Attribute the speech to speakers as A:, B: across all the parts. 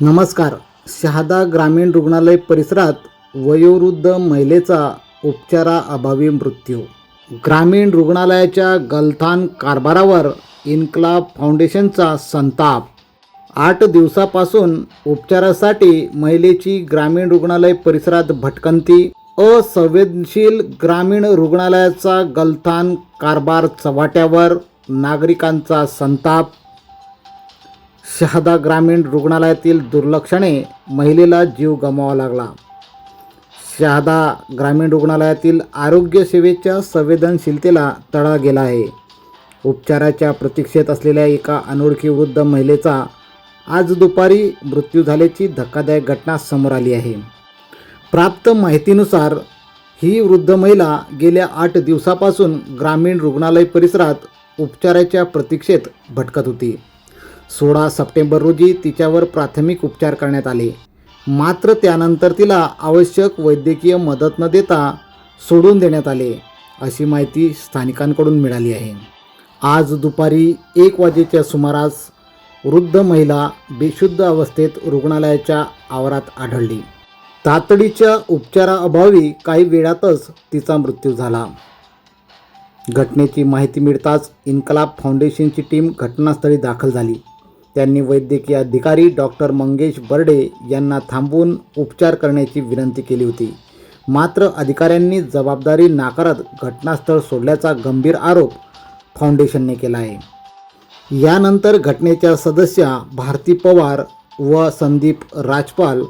A: नमस्कार. शहादा ग्रामीण रुग्णालय परिसरात वयोवृद्ध महिलेचा उपचाराअभावी मृत्यू. ग्रामीण रुग्णालयाच्या गलथान कारभारावर इन्कलाब फाउंडेशनचा संताप. आठ दिवसापासून उपचारासाठी महिलेची ग्रामीण रुग्णालय परिसरात भटकंती असंवेदनशील ग्रामीण रुग्णालयाचा गलथान कारभार चव्हाट्यावर नागरिकांचा संताप शहादा ग्रामीण रुग्णालयातील दुर्लक्षाने महिलेला जीव गमवावा लागला. शहादा ग्रामीण रुग्णालयातील आरोग्यसेवेच्या संवेदनशीलतेला तडा गेला आहे. उपचाराच्या प्रतीक्षेत असलेल्या एका अनोळखी वृद्ध महिलेचा आज दुपारी मृत्यू झाल्याची धक्कादायक घटना समोर आली आहे. प्राप्त माहितीनुसार ही वृद्ध महिला गेल्या आठ दिवसापासून ग्रामीण रुग्णालय परिसरात उपचाराच्या प्रतीक्षेत भटकत होती. सोळा सप्टेंबर रोजी तिच्यावर प्राथमिक उपचार करण्यात आले. मात्र त्यानंतर तिला आवश्यक वैद्यकीय मदत न देता सोडून देण्यात आले अशी माहिती स्थानिकांकडून मिळाली आहे. आज दुपारी एक वाजेच्या सुमारास वृद्ध महिला बेशुद्ध अवस्थेत रुग्णालयाच्या आवारात आढळली. तातडीच्या उपचाराअभावी काही वेळातच तिचा मृत्यू झाला. घटनेची माहिती मिळताच इन्कलाब फाउंडेशनची टीम घटनास्थळी दाखल झाली. त्यांनी वैद्यकीय अधिकारी डॉक्टर मंगेश बर्डे यांना थांबवून उपचार करण्याची विनंती केली होती. मात्र अधिकाऱ्यांनी जबाबदारी नाकारत घटनास्थळ सोडल्याचा गंभीर आरोप फाउंडेशनने केला आहे. यानंतर घटनेच्या सदस्या भारती पवार व संदीप राजपाल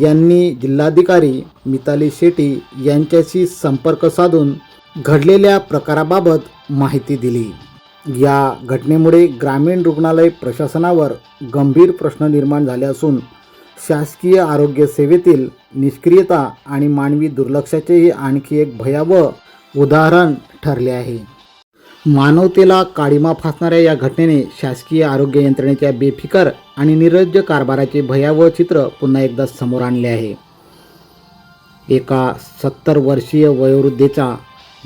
A: यांनी जिल्हाधिकारी मिताली शेट्टी यांच्याशी संपर्क साधून घडलेल्या प्रकाराबाबत माहिती दिली. या घटनेमुळे ग्रामीण रुग्णालय प्रशासनावर गंभीर प्रश्न निर्माण झाले असून शासकीय आरोग्य सेवेतील निष्क्रियता आणि मानवी दुर्लक्षाचेही आणखी एक भयावह उदाहरण ठरले आहे. मानवतेला काळीमा फासणाऱ्या या घटनेने शासकीय आरोग्य यंत्रणेच्या बेफिकर आणि निर्लज्ज कारभाराचे भयावह चित्र पुन्हा एकदा समोर आणले आहे. एका सत्तर वर्षीय वयोवृद्धेचा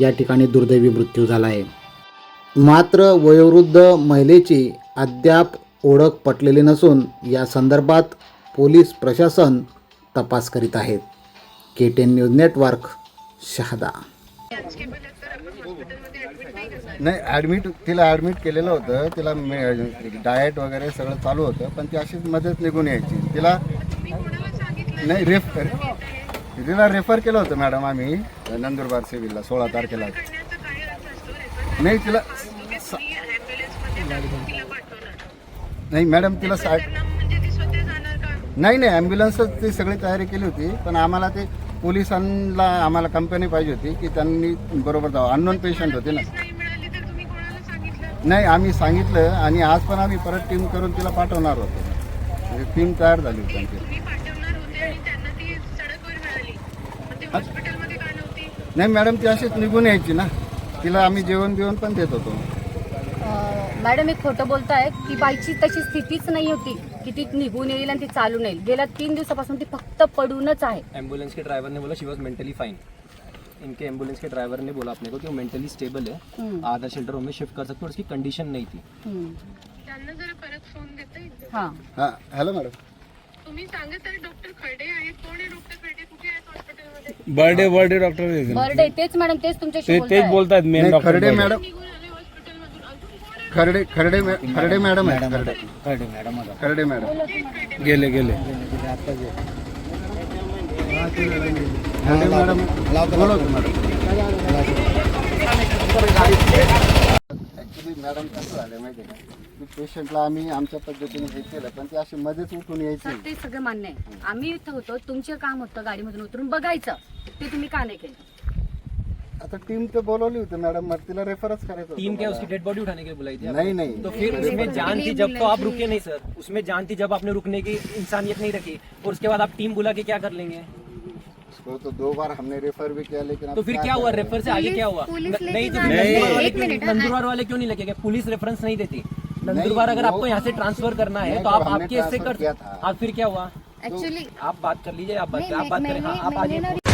A: या ठिकाणी दुर्दैवी मृत्यू झाला आहे. मात्र वयोवृद्ध महिलेची अद्याप ओळख पटलेली नसून या संदर्भात पोलीस प्रशासन तपास करीत आहेत. K ten news network Shahada.
B: नाही ॲडमिट तिला ॲडमिट केलेलं होतं. तिला डाएट वगैरे सगळं चालू होतं पण ती अशीच मध्येच निघून यायची. तिला नाही रेफ तिला रेफर केलं होतं मॅडम आम्ही नंदुरबार सिव्हिलला सोळा तारखेला. नाही तिला सा- नाही मॅडम तिला साठ नाही नाही ॲम्ब्युलन्सच ती सगळी तयारी केली होती पण आम्हाला ते पोलिसांना आम्हाला कंपनी पाहिजे होती की त्यांनी बरोबर जावं. अननोन पेशंट होते ना. नाही आम्ही सांगितलं आणि आज पण आम्ही परत टीम करून तिला पाठवणार होतो. म्हणजे टीम तयार झाली होती आमची. नाही मॅडम ती अशीच निघून यायची ना. तिला आम्ही जेवण बिवण पण देत होतो.
C: अं, मॅडम एक खोटं बोलताय. ती बाईची तशी स्थितीच नाही होती की ती निघून येईल आणि ती चालून येईल. गेल्या तीन दिवसापासून ती फक्त पडूनच आहे.
D: एम्बुलेंस के ड्राइवर ने बोला शी वॉज मेंटली फाइन इनके एम्बुलेंस के ड्राइवर ने बोला अपने को कि वो मेंटली स्टेबल है.
C: हम्म,
D: आधा शेल्टर रूम में शिफ्ट कर सकते हो और उसकी कंडीशन नहीं थी.
C: हम्म.
E: त्यांना जरा परत फोन देता येईल.
C: हा.
B: हां हॅलो मॅडम
E: तुम्ही सांगत आहे डॉक्टर आहेत. कोण आहे डॉक्टर खडे? कुठे आहेत हॉस्पिटलमध्ये?
F: बर्थडे बर्थडे डॉक्टर
C: बर्डे तेच मॅडम तेच तुमच्याशी
F: ते तेच
C: बोलताय
F: बोलतात मेन
B: नाही
F: डॉक्टर
B: खरडे मॅडम
E: निघून आले हॉस्पिटलमधून. अजून कोण आहे?
B: खरडे खरडे मॅ- खरडे मॅडम आहेत खरडे. खरडे मॅडम
F: गेले गेले.
B: खरडे मॅडम बोलवतो मॅडम. ॲक्च्युली मॅडम कसं झालं माहिती आहे का? की पेशंटला आम्ही आमच्या पद्धतीने हे केलं पण ती अशी मध्येच उठून यायची.
C: सर ते सगळं मान्य आहे. आम्ही इथं होतो तुमचं काम होतं गाडीमधून उतरून बघायचं. ते तुम्ही का नाही केलं?
B: आता टीम तर बोलवली होती मॅडम मग तिला रेफरच करायचं
D: टीम
B: होतं
D: क्या
B: मला.
D: उसकी डेड बॉडी उठाने के लिए बुलाई थी
B: नहीं नहीं.
D: तो फिर उसमें जान थी जब तो आप रुके नहीं। सर। उसमें जान थी जब आपने रुकने की इंसानियत नहीं रखी और उसके बाद आप टीम बुला के क्या कर लेंगे?
B: उसको तो दो बार हमने रेफर भी किया लेकिन
D: तो फिर क्या हुआ? रेफर से आगे क्या हुआ? नहीं तो
E: है।
D: नंदुरबार वाले क्यों- क्यों नहीं लेके गए पुलिस रेफरेंस नहीं देती। नंदुरबार अगर आपको यहाँ से ट्रांसफ़र करना है तो आप आपके ऐसे कर
B: किया था।
D: आप फिर क्या हुआ?
E: एक्चुअली
D: आप बात कर लीजिए आप बात आप बात करें हाँ आप आगे